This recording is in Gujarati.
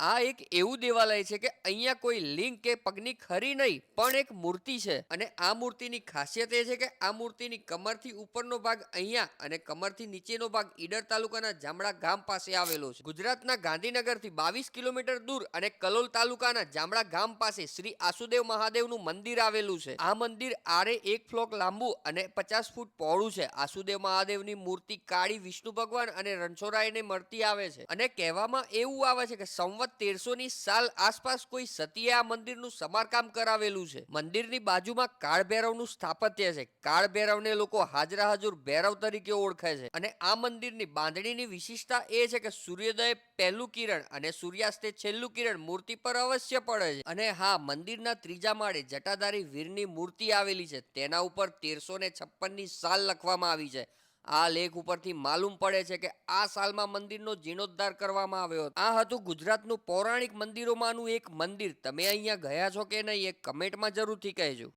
આ એક એવું દેવાલય છે કે અહીંયા કોઈ લિંગ કે પગની ખરી નહીં, પણ એક મૂર્તિ છે. અને આ મૂર્તિની ખાસિયત એ છે કે આ મૂર્તિની કમરથી ઉપરનો ભાગ અહીંયા અને કમરથી નીચેનો ભાગ ઈડર તાલુકાના જામડા ગામ પાસે આવેલો છે. ગુજરાતના ગાંધીનગરથી બાવીસ કિલોમીટર દૂર અને કલોલ તાલુકાના જામડા ગામ પાસે શ્રી આસુદેવ મહાદેવનું મંદિર આવેલું છે. આ મંદિર આરે એક ફ્લોક લાંબુ અને પચાસ ફૂટ પહોળું છે. આસુદેવ મહાદેવની મૂર્તિ કાળી વિષ્ણુ ભગવાન અને રણછોડરાયને મળતી આવે છે. અને કહેવામાં એવું આવે છે કે સંવત તેરસો ની સાલ આસપાસ કોઈ સતીએ આ મંદિરનું સમારકામ કરાવેલું છે. મંદિરની બાજુમાં કાળ ભૈરવનું સ્થાપત્ય છે. કાળ ભૈરવને લોકો હાજરા હાજુર ભૈરવ તરીકે ઓળખે છે. અને આ મંદિરની બાંધણીની વિશિષ્ટતા એ છે કે સૂર્યોદય પહેલું કિરણ અને સૂર્યાસ્તે છેલ્લું કિરણ મૂર્તિ પર અવશ્ય પડે છે. અને હા, મંદિરના ત્રીજા માળે જટાધારી વીરની મૂર્તિ આવેલી છે. તેના ઉપર તેરસો ને છપ્પનની સાલ લખવામાં આવી છે. આ લેખ ઉપરથી માલુમ પડે છે કે આ સાલમાં મંદિરનો જીર્ણોદ્ધાર કરવામાં આવ્યો આ હતું ગુજરાતનું પૌરાણિક મંદિરોમાંનું એક મંદિર. તમે અહીંયા ગયા છો કે નહીં એ કમેન્ટમાં જરૂરથી કહેજો.